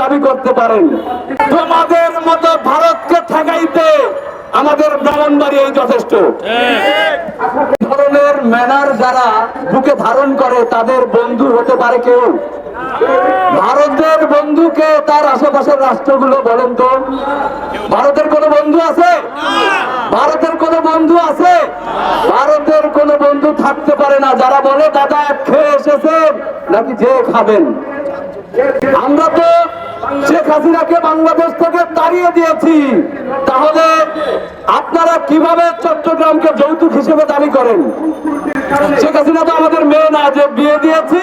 দাবি করতে পারেন। তোমাদের মতো ভারতকে ঠেকাইতে আমাদের ব্রাহ্মণবাড়িয়াই যথেষ্ট। এই ধরনের ম্যানার যারা বুকে ধারণ করে, তাদের বন্ধু হতে পারে কেউ। ভারতের বন্ধুকে তার আশেপাশের রাষ্ট্রগুলো বলেন তো? ভারতের কোনো বন্ধু আছে? ভারতের কোনো বন্ধু আছে? ভারতের কোনো বন্ধু থাকতে পারে না। যারা বলে, দাদা, খেয়ে এসেছেন? নাকি যে খাবেন? আমরা তো শেখ হাসিনাকে বাংলাদেশ থেকে তাড়িয়ে দিয়েছি। তাহলে আপনারা কীভাবে চট্টগ্রামকে যৌতুক হিসেবে দাবি করেন? শেখ হাসিনা তো আমাদের মেয়ে না, যে বিয়ে দিয়েছি,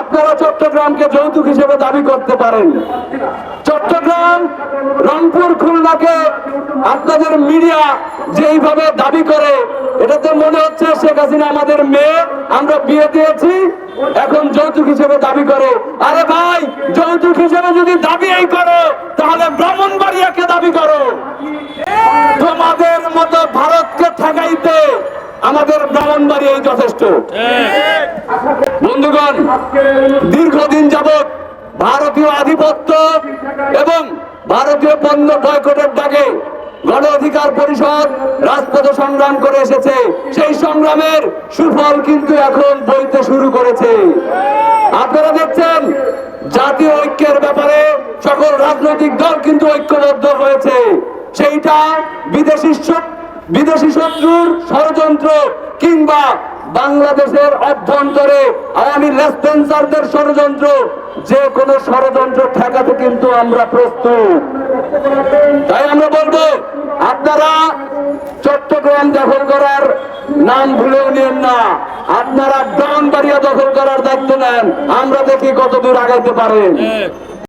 আপনারা চট্টগ্রামকে যৌতুক হিসেবে দাবি করতে পারেন। চট্টগ্রাম, রংপুর, খুলনাকে আপনাদের মিডিয়া যেইভাবে দাবি করে, এটাতে মনে হচ্ছে শেখ হাসিনা আমাদের মেয়ে, আমরা বিয়ে দিয়েছি, এখন যৌতুক হিসেবে দাবি করে। আরে ভাই, যৌতুক হিসেবে যদি দাবি এই করো, তাহলে ব্রাহ্মণবাড়িয়াকে দাবি করো। তোমাদের মতো ভারতকে ঠেকাইতে আমাদের ব্রাহ্মণবাড়িয়াই যথেষ্ট। বন্ধুগণ, দীর্ঘদিন যাবৎ ভারতীয় আধিপত্য এবং ভারতীয় পণ্য বয়কটের ডাকে গণ অধিকার পরিষদ রাজপথে সংগ্রাম করে এসেছে। সেই সংগ্রামের সুফল কিন্তু এখন বইতে শুরু করেছে। আপনারা দেখছেন, জাতীয় ঐক্যের ব্যাপারে সকল রাজনৈতিক দল কিন্তু ঐক্যবদ্ধ হয়েছে। সেইটা বিদেশি বিদেশি শত্রুর ষড়যন্ত্র কিংবা বাংলাদেশের অভ্যন্তরে আওয়ামী লেসপেন্সারদের ষড়যন্ত্র, যে কোনো ষড়যন্ত্র ঠেকাতে কিন্তু আমরা প্রস্তুত। তাই আমরা নাম ভুলেও নেন না। আপনারা ডান বাড়িয়া দখল করার দায়িত্ব নেন। আমরা দেখি কতদূর আগাইতে পারেন।